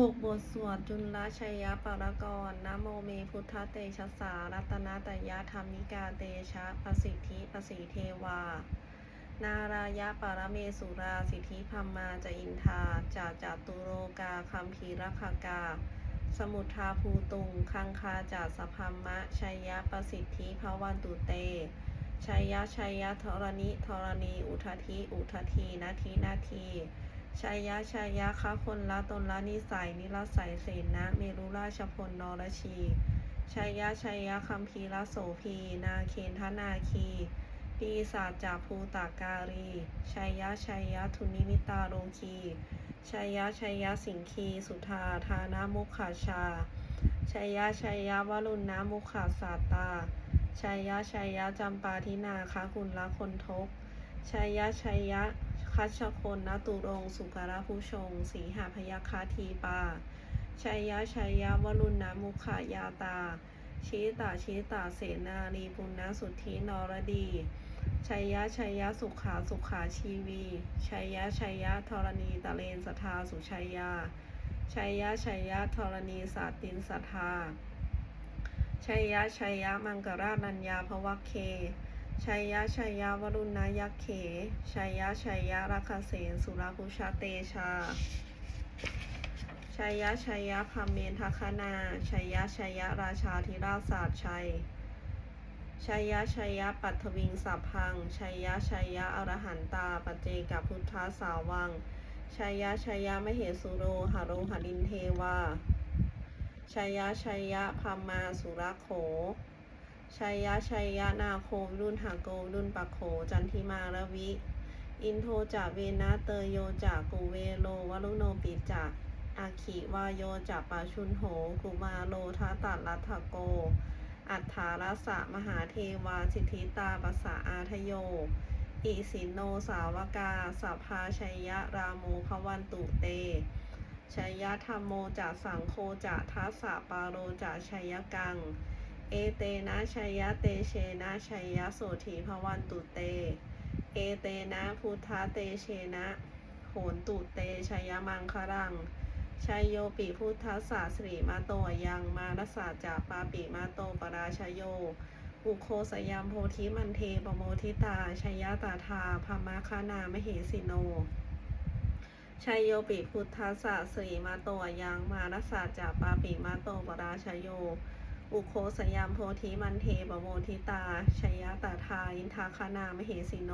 หกบทสวดจุลชัยยปรกรนะโมเมพุทธเตชะสารัตนตยะธรรมิกาเตชะประสิทธิประสิเทวา นารายะปรเมสุราสิทธิพัมมาจะอินทาจาจาตุโรกาคัมภีรคากา สมุทาภูตุง คังคาจาสพัมมะชัยยะประสิทธิภวันตุเตชัยยะชัยยะธรณิธรณีอุทธิอุทธีนาทีนาที ชัยยะชัยยะคะคนละตนละนิสัยนิรสัยเสนะเมรุราชพลนรชีชัยยะชัยยะคัมภีรโสพี นาเคนทนาคีปีศาจจากภูตาการีชัยยะชัยยะทุนิมิตาโรคีชัยยะชัยยะสิงคี สุธาทานามุขาชาชัยยะชัยยะวรุณนามุขาสาตาชัยยะชัยยะจำปาทินาคะคุณละคนทกชัยยะชัยยะ คัชคนนตุรงสุการะผู้ชง สีหาพยาคาทีปาชัยยะชัยยะวรุณนามุขายาตา ชีตาชีตาเสนาลีปุณณสุทธินรดีชัยยะชัยยะสุขาสุขาชีวีชัยยะชัยยะธรณีตะเลนสทาสุชัยยาชัยยะชัยยะธรณีสาตินสทาชัยยะชัยยะมังกรานัญญาภวเค ชัยยะชัยยะวรุณายักเข ชัยยะชัยยะรัคเสนสุรพุชาเตชา ชัยยะชัยยะพัมเมนทคนา ชัยยะชัยยะราชาธิราชศาสตร์ชัย ชัยยะชัยยะปัทวิงสัพพัง ชัยยะชัยยะอรหันตาปเจกับพุทธาสาวัง ชัยยะชัยยะมเหสุโรหาโรหดินเทวา ชัยยะชัยยะพัมมาสุรโข ชัยยะชัยยะนาโครุณหาโกรุณปักโข จันทิมารวิ อินโทจากเวนะเตยโยจากกูเวโลวรุโนปิจากอาคิวายโยจากปาชุนโห กุมาโลทัตตัลัทธโก อัฏฐารสะมหาเทวาสิทธิตาปัสสะอาทโย อิสินโนสาวกาสัพพาชัยยะราโมภวันตุเต ชัยยะธรรมโมจากสังโฆจากทัสสะปาโรจากชัยยกัง เอเตนะชัยยะเตเชนะชัยยะโสถีภวันตุเต เอเตนะพุทธาเตเชนะโหนตุเตชัยยมังครังชัยโยปิพุทธสสาสริมาโตยังมารสาจาปาปิมาโตปราชโยอุโคสยามโพธิมันเทปโมทิตาชัยยะตาทาพมาคานามเหสิโนชัยโยปิพุทธสสะสรีมาโตยังมารสาจาปาปิมาโตปราชโย อุโคสยามโพธิมันเทปโมทิตาชยตาทาอินทาคานามเหสิโน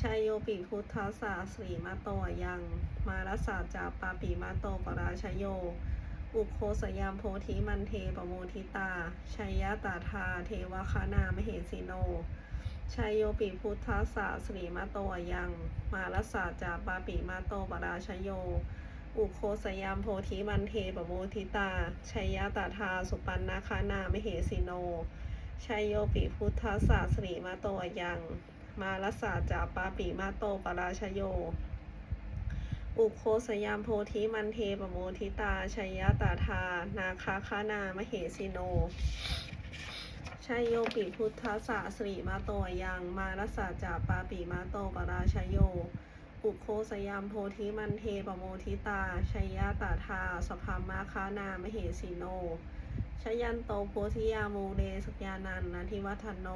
ชัยโยปิพุทธสสะสรีมาโตยัง มารสาจาปาปิมาโตปราชโย อุโคสยามโพธิมันเทปโมทิตาชัยตาทาเทวคานามเหสิโนชัยโยปิพุทธสสะสรีมาโตยัง มารสาจาปาปิมาโตปราชโย อุโคสยามโพธิมันเทปโมทิตา ชัยยะตาทาสุปันนาคานามเหสิโน ชัยโยปิพุทธสสะสรีมาโตยัง มารสาจาปาปิมาโตปราชโย อุโคสยามโพธิมันเทปโมทิตา ชัยยะตาทา นาคาคานามเหสิโนชัยโยปิพุทธสะสริมาโตยัง มารสาจาปาปิมาโตปราชโย อุโคสยามโพธิมันเทปโมทิตาชัยยะตาทาสภามาคานามเหสิโนชยันโตโพธิยามูเดสกยานันนันทิวัฒโน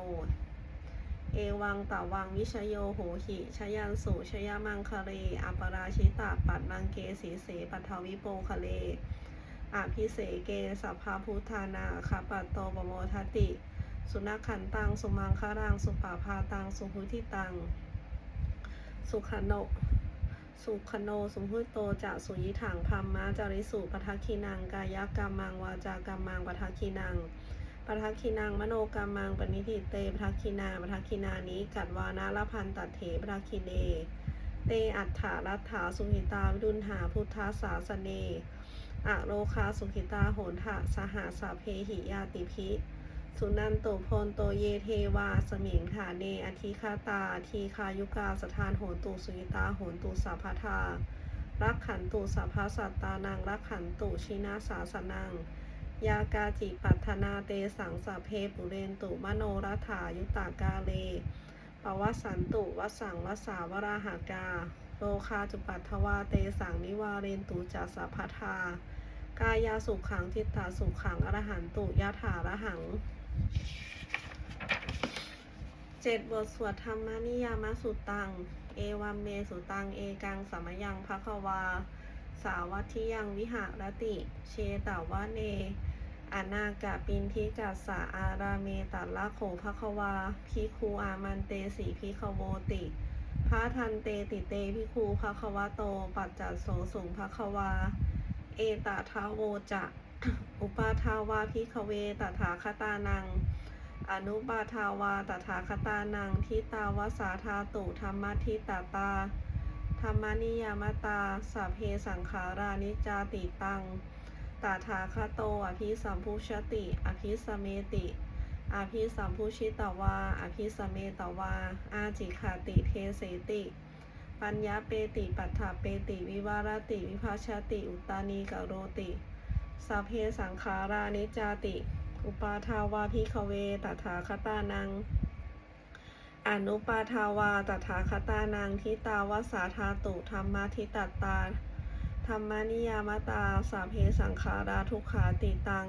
เอวังตาวังวิชโยโหหิชยันสุชยมังคะเรอปราชิตาปัดนังเกสีเสปัทวิโปคะเลอภิเสเกสัพพาพุทธานาคาปัตโตปโมทติ สุนัขขันตัง สุมังคารัง สุปาพาตัง สุหุทิตัง สุขโนสุขโนสุหุโตจะสุยิถังพัมมะจาริสุปทัคคีนังกายกรรมังวาจากรรมังปทัคคีนังปทัคคีนังมโนกรรมังปณิทิเตปทัคคีนาปทัคคีนานิกัดวานาละพันตัดเถปทัคคีเนเตอัฏฐารัฏฐาสุหิตาวิดุนหาพุทธาสาสเนอะโลคาสุขิตาโหนทะสหาสาเพหิยาติพิ สุนันโตพลโตเยเทวา สมิงฐาเนอธิคาตา ทีคายุกาสถานโหตุสุยิตาโหตุสัพพทารักขันตุสัพพสัตตานังรักขันตุชินาสาสนัง ยากาจิปัทนาเตสังสัพเพปุเรนตุมโนรัฐายุตากาเลปวัสสันตุวสังวสาวราหากา โลคาจุปัตถวาเตสังนิวาเรนตุจัสสะพัทธากายาสุขังจิตตาสุขขังอรหันตุยะถาระหัง เจ็ดบทสวดธรรมนิยามสุตัง เอวัมเมสุตัง เอกังสมยังภควา สาวัตทิยังวิหารติ เชตาวะเนอานากะปินทิกัสสะอาราเมตัละโขภควาพิคูอามันเตสีพิคโวติพระทันเตติเตพิคูภควโต ปัจจัสโสสุงภควา เอตทาโวจะ อุปาทาวาพิคเวตถาคตานัง อนุปาทาวาตถาคตานัง ทิตาวสาธาตุธรรมทิตาตา ธรรมนิยามตาสัพเพสังขารานิจาติตัง ตถาคโตอภิสัมพุชติ อภิสเมติอภิสัมพุชิตวา อภิสเมตวา อาจิขาติเทเสติ ปัญญาเปติปัฏฐาเปติ วิวารติ วิภาชติ อุตตานีกโรติ สัพเพสังขารานิจาติ อุปาทาวาพิคเวตถาคตานัง อนุปาทาวาตถาคตานังทิตาวสาธาตุธรรมทิตตตาธรรมนิยามตาสาเพสังขาราทุกขาติตัง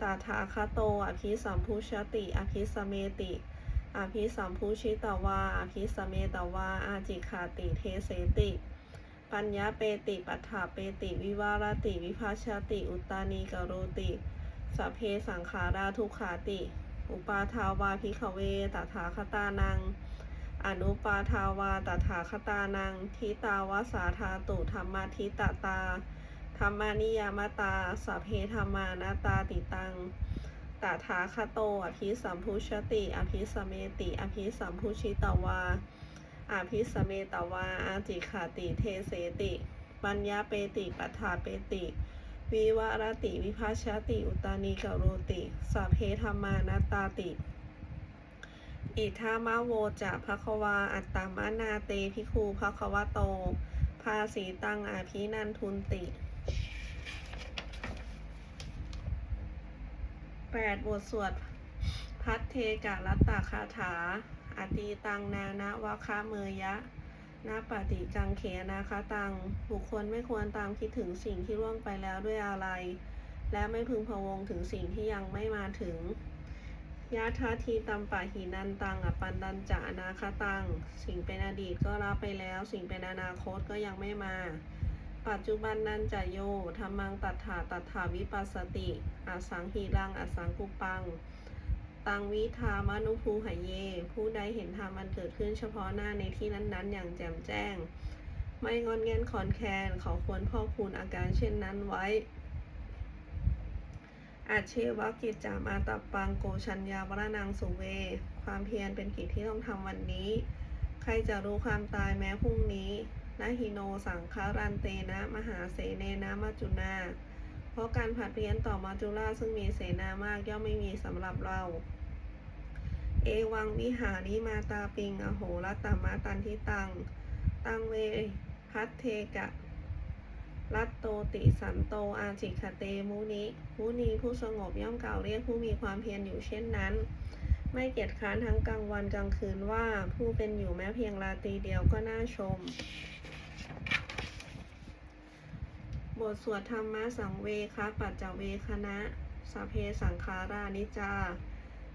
ตถาคโตอภิสัมพุชติ อภิสเมติอภิสัมพุชิตวา อภิสเมตวา อาจิขาติเทเสติ ปัญญาเปติปัฏฐาเปติ วิวารติ วิภาชติ อุตตานีกโรติสัพเพสังขาราทุขาติ อุปาทาวาพิขเวตถาคตานัง อนุปาทาวาตถาคตานัง ทิตาวสาธาตุธรรมทิตตา ธรรมานิยามตาสัพเพธรรมานาตาติตังตถาคโตอภิสัมพุชติ อภิสเมติ อภิสัมพุชิตวา อภิสเมตวา อาจิขาติเทเสติ ปัญญาเปติปัฏฐาเปติ วิวารติวิภาชติ อุตตานีกโรติ สัพเพธรรมานตาติ อิทามะโวจะภควา อัตตมานาเตพิคูภควโต ภาสีตังอาภินันทุนติแปดบทสวด พัทเทกะรัตตาคาถา อตีตังนานะวะคะเมยะนาปฏิกังเขนาคะตัง บุคคลไม่ควรตามคิดถึงสิ่งที่ล่วงไปแล้วด้วยอะไร และไม่พึงพะวงถึงสิ่งที่ยังไม่มาถึงยะทาทีตัมปะหินันตังอปันดันจะนาคตัง สิ่งเป็นอดีตก็รับไปแล้ว สิ่งเป็นอนาคตก็ยังไม่มา ปัจจุบันนันจะโยธรรมังตัฏฐาตัฏฐาวิปัสสติอสังหีรังอสังกุปัง ตังวิธามนุภูหเย ผู้ใดเห็นธรรมมันเกิดขึ้นเฉพาะหน้าในที่นั้นๆ อย่างแจ่มแจ้ง ไม่งอนเงียนขอนแคนเขาควรพ่อกพูนอาการเช่นนั้นไว้อาเชวกิจจามาตับปังโกชัญญาวรนังสุเว ความเพียรเป็นกิจที่ต้องทำวันนี้ ใครจะรู้ความตายแม้พรุ่งนี้นะหิโนสังคารันเตนะ มหาเสเนนะมัจจุนา เพราะการผัดเพี้ยนต่อมัจจุราซึ่งมีเสนามากย่อมไม่มีสำหรับเรา เอวังวิหาริมาตาปิง อโหรัตตมาตันทิตัง ตังเวพัทเทกะ รัตโตติสันโตอาจิคเตมุนิมุนีผู้สงบย่อมกล่าวเรียกผู้มีความเพียรอยู่เช่นนั้น ไม่เกียจค้านทั้งกลางวันกลางคืนว่าผู้เป็นอยู่แม้เพียงราตรีเดียวก็น่าชม บทสวดธรรมะสังเวคะปัจจเวคณะสเพสังขารานิจา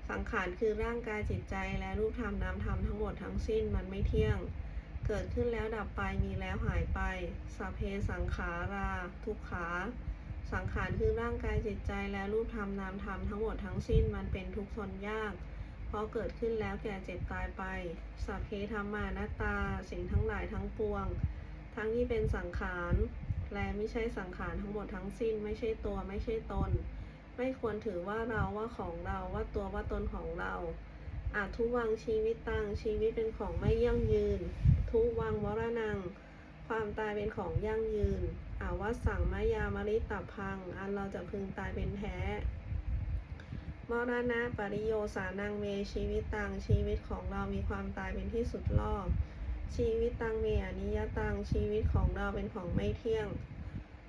สังขารคือร่างกายจิตใจและรูปธรรมนามธรรมทั้งหมดทั้งสิ้นมันไม่เที่ยง เกิดขึ้นแล้วดับไปมีแล้วหายไปสเพสังขาราทุกขา สังขารคือร่างกายจิตใจและรูปธรรมนามธรรมทั้งหมดทั้งสิ้นมันเป็นทุกข์ทนยากเพราะเกิดขึ้นแล้วแก่เจ็บตายไปสัพเพธรรมานาตา สิ่งทั้งหลายทั้งปวง ทั้งที่เป็นสังขาร และไม่ใช่สังขารทั้งหมดทั้งสิ้น ไม่ใช่ตัวไม่ใช่ตน ไม่ควรถือว่าเราว่าของเราว่าตัวว่าตนของเรา อาจทุวังชีวิตตังชีวิตเป็นของไม่ยั่งยืน ทุวังมรณัง ความตายเป็นของยั่งยืนอาวัสังมายามริตับพัง อันเราจะพึงตายเป็นแท้มรณะปริโยสานังเมชีวิตตังชีวิตของเรามีความตายเป็นที่สุดรอบ ชีวิตตังเมอนิยตังชีวิตของเราเป็นของไม่เที่ยง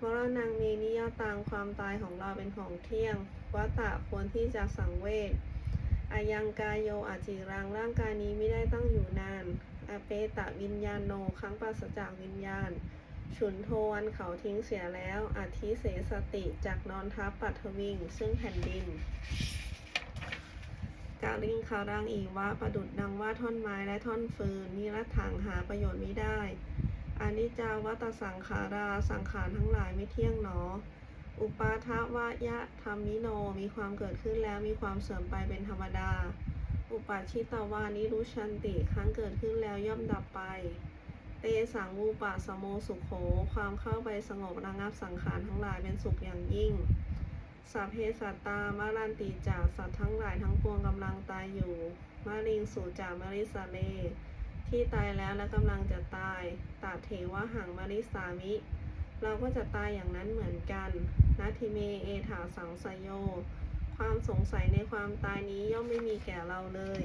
มรณังเมนิยตังความตายของเราเป็นของเที่ยงวัตะควรที่จะสังเวชอายังกายโยอาจิรังร่างกายนี้ไม่ได้ตั้งอยู่นานอเปตะวิญญาณโนครั้งปราศจากวิญญาณ ฉุนโทวันเขาทิ้งเสียแล้วอธิเสสติจากนอนทับปัทวิง ซึ่งแผ่นดิน กาลิงคารังอีวะประดุดดังว่าท่อนไม้และท่อนฟืนนิรัตถังหาประโยชน์ไม่ได้อนิจจาวัตสังขาราสังขารทั้งหลายไม่เที่ยงหนอ อุปาทวายะธรรมิโนมีความเกิดขึ้นแล้วมีความเสื่อมไปเป็นธรรมดา อุปาชิตวานิรุชันติครั้งเกิดขึ้นแล้วย่อมดับไป เตสังวูปะสโมสุขโข ความเข้าไปสงบระงับสังขารทั้งหลายเป็นสุขอย่างยิ่ง สัพเพสัตตามารันติจากสัตว์ทั้งหลายทั้งปวงกำลังตายอยู่ มาริงสูจามาริสาเล ที่ตายแล้วและกำลังจะตายตาเทวะหังมาริสามิ เราก็จะตายอย่างนั้นเหมือนกันนาทิเมเอถาสังสยโย ความสงสัยในความตายนี้ย่อมไม่มีแก่เราเลย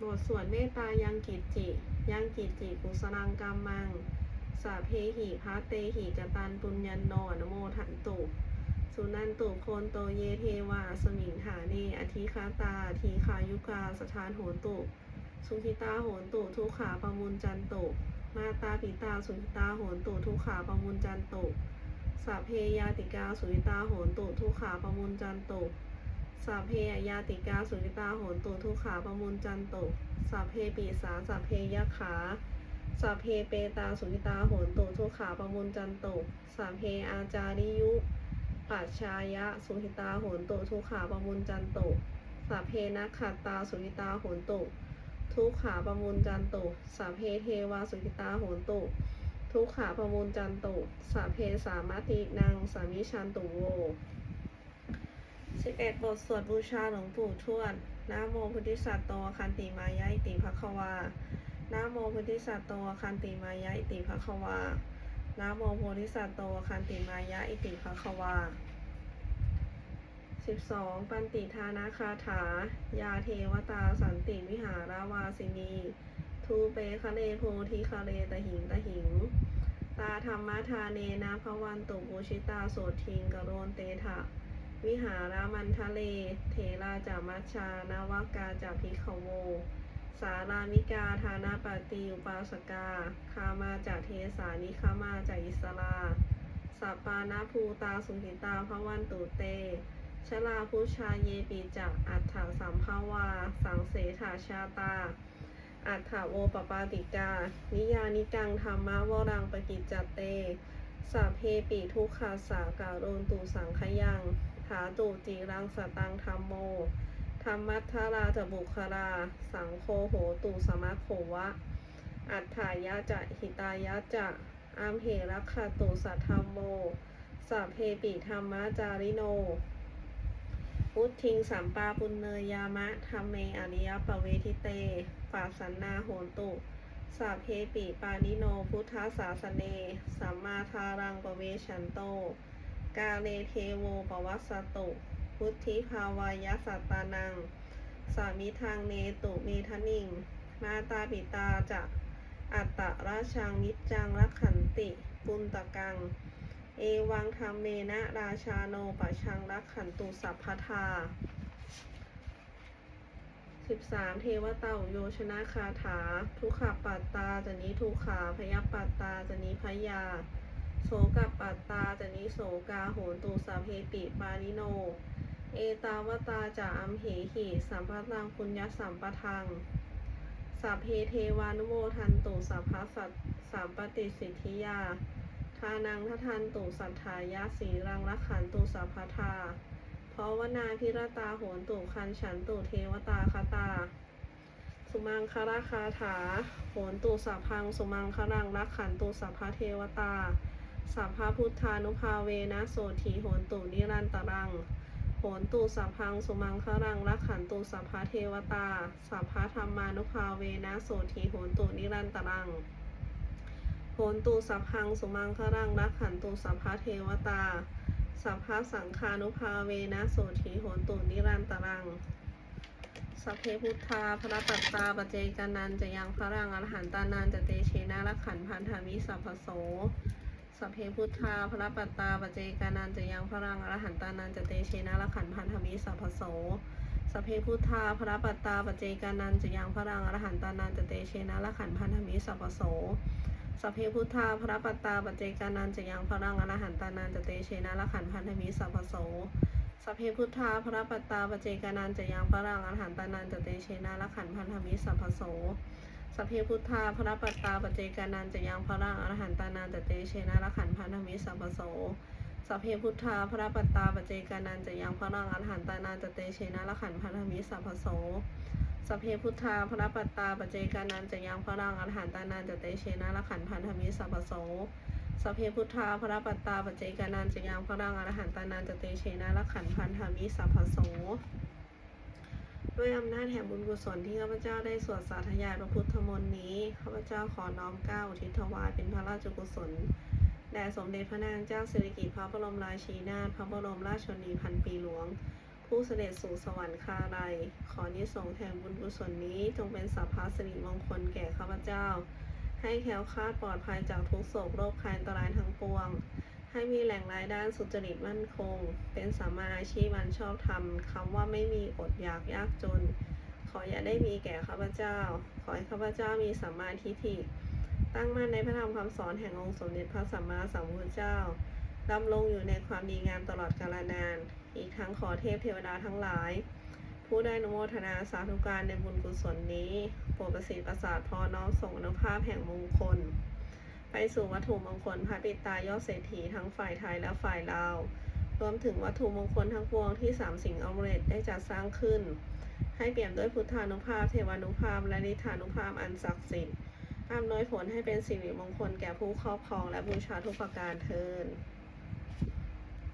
บทสวดเมตตายังกิจจิ ยังกิจจิกุสลังกรรมัง สาเพหิพาเตหิกตันปุญญันโนอนโมทันตุ สุนันตุโคนโตเยเทวา สมิงฐาเนอธิคาตาทีขายุกาสถานโหตุ สุขิตาโหตุทุขาปมุนจันตุมาตาปิตาสุขิตาโหตุทุขาปมุนจันตุสัพเพยาติกาสุขิตาโหตุทุขาปมุนจันตุสัพเพยาติกาสุขิตาโหตุทุขาปมุนจันตุสัพเพปีสาสัพเพยขา สัพเพเปตาสุขิตาโหนตุทุขาปมุนจันตุสัพเพอาจาริยุปัจชายะสุหิตาโหนตุทุขาปมุนจันตุสัพเพนักขัตตาสุหิตาโหนตุทุขาปมุนจันตุสัพเพเทวาสุขิตาโหนตุทุขาปมุนจันตุสัพเพสามาตินังสามิชันตุโวสิบเอ็ดบทสวดบูชาหลวงปู่ทวดนะโมพุทธิสัตโตคันติมายะอิติภควา นะโมพุทธิสัตโตคันติมายะอิติภควานะโมโพธิสัตโตคันติมายะอิติภควาสิบสองปันติทานาคาถา ยาเทวตาสันติวิหาราวาสินี ทูเปคะเลโพธิคะเลตะหิงตะหิง ตาธรรมทาเนนะพระวันตุปุชิตาโสทิงกโรนเตถะ วิหารามันทะเล เทราจามัชชานาวากาจาพิขโว สารามิกา ธานาปฏิอุปาสกา คามาจากเทสานิคามาจากอิสลาสัปปานาภูตาสุหิตาพระวันตุเต ชลาพุชาเยปิจักอัฏฐสัมภาวา สังเสถาชาตา อัฏฐโวปปาติกา นิยานิกังธรรมะวรังปกิจจเตสัพเพปิทุกขาสาการุนตุสังขยัง ถาตุจีรังสตังธรรมโม ธรรมัทธาราจะบุคลาสังโคโหตุสมัคโขวะ อัฏฐายะจะหิตายะจะอามเหรักขตุสัทธรรมโมสัพเพปิธรรมะจาริโน พุทธิงสัมปาปุณเนยามะธรรมเมอริยปเวทิเตปาสันนาโหตุสัพเพปิปานิโนพุทธศาสเน สัมมาทารังปเวชันโต กาเลเทโวปวัสสตุ พุทธิภาวายสัตตานัง สามิทางเนตุเมทนิงมาตาปิตาจะอัตตะราชังนิจจังรักขันติปุนตะกัง เอวังธรรมเมนะราชาโนปะชังรักขันตุสัพพทาสิบสามเทวเต่าโยชนะคาถา ทุกขปัตตาจะนิทุกขาพยปัตตาจะนิพยา โสกับปัตตาจะนิโสกาโหนตุสัพเพปิปานิโน เอตาวตาจะอัมเหหิสัมปตังปุญญสัมปทังสัพเพเทวานุโมทันตุสัพพสัตสัมปติสิทธิยา ทานังททันตุสัทธายะสีรังรักขันตุสัพพทาเพราะวนาพิรตาโหนตุคันฉันตุเทวตาคตา สุมังคราคาถา โหนตุสัพพังสุมังครังรักขันตุสัพพเทวตา สัพพพุทธานุภาเวนะโสถีโหนตุนิรันตรัง โหนตุสัพพังสุมังครังรักขันตุสัพพะเทวตา สัพพะธรรมานุภาเวนะโสถีโหนตุนิรันตรังโหนตุสัพพังสุมังครังรักขันตุสัพพะเทวตา สัพพะสังคานุภาเวนะโสถีโหนตุนิรันตรังสัพเพพุทธาพระตัตตาปเจกานันจะยังพระรังอรหันตานันจะเตเชนะรักขันพันธามิสัพพโส สัพเพพุทธาพระปัตตาปเจกานันจะยังพระรังอรหันตานันจะเตเชนะรักขันพันธมิสัพพโสสัพเพพุทธาพระปัตตาปจเจกานันจะยังพระรังอรหันตานันจะเตเชนะละขันพันธมิสัพพโสสัพเพพุทธาพระปัตตาปจเจกานันจะยังพระรังอรหันตานันจะเตเชนะละขันพันธมิสัพพโสสัพเพพุทธาพระปัตตาปจเจกานันจะยังพระรังอรหันตานันจะเตเชนะละขันพันธมิสัพพโส สัพเพพุทธาพระปัตตาปเจกานันจะยังพระรังอรหันตานันจะเตเชนะละขันพันธมิสัพพโสสัพเพพุทธาพระปัตตาปเจกานันจะยังพระรังอรหันตานันจะเตเชนะละขันพันธมิสัพพโสสัพเพพุทธาพระปัตตาปเจกานันจะยังพระรังอรหันตานันจะเตเชนะละขันพันธมิสัพพโสสัพเพพุทธาพระปัตตาปเจกานันจะยังพระรังอรหันตานันจะเตเชนะละขันพันธมิสัพพโส ด้วยอำนาจแห่งบุญกุศลที่ข้าพเจ้าได้สวดสาธยายพระพุทธมนต์นี้ ข้าพเจ้าขอน้อมเกล้าอุทิศถวายเป็นพระราชกุศลแด่สมเด็จพระนางเจ้าสิริกิติ์พระบรมราชินีนาถพระบรมราชชนนีพันปีหลวง ผู้เสด็จสู่สวรรคาลัย ขอนิสงส์แห่งบุญกุศลนี้จงเป็นสัพพะสิริมงคลแก่ข้าพเจ้า ให้แคล้วคลาดปลอดภัยจากทุกโศกโรคภัยอันตรายทั้งปวง ให้มีแหล่งรายได้สุจริตมั่นคง เป็นสัมาอาชีพอันชอบธรรมคำว่าไม่มีอดอยากยากจน ขออย่าได้มีแก่ข้าพเจ้า ขอให้ข้าพเจ้ามีสัมมาทิฏฐิตั้งมั่นในพระธรรมคำสอนแห่งองค์สมเด็จพระสัมมาสัมพุทธเจ้าดำรงอยู่ในความดีงามตลอดกาลนาน อีกทั้งขอเทพเทวดาทั้งหลาย ผู้ได้นโมทนาสาธุการในบุญกุศลนี้ โปรดประสิทธิ์ประสาทพอน้อมส่งอนุภาพแห่งมงคล ไปสู่วัตถุมงคลพระปิตายอดเศรษฐีทั้งฝ่ายไทยและฝ่ายลาว รวมถึงวัตถุมงคลทั้งปวงที่สามสิ่งอมฤตได้จัดสร้างขึ้น ให้เปี่ยมด้วยพุทธานุภาพ เทวานุภาพ และนิธานุภาพอันศักดิ์สิทธิ์อำนวยผลให้เป็นสิริมงคลแก่ผู้ครอบครองและบูชาทุกประการเทิน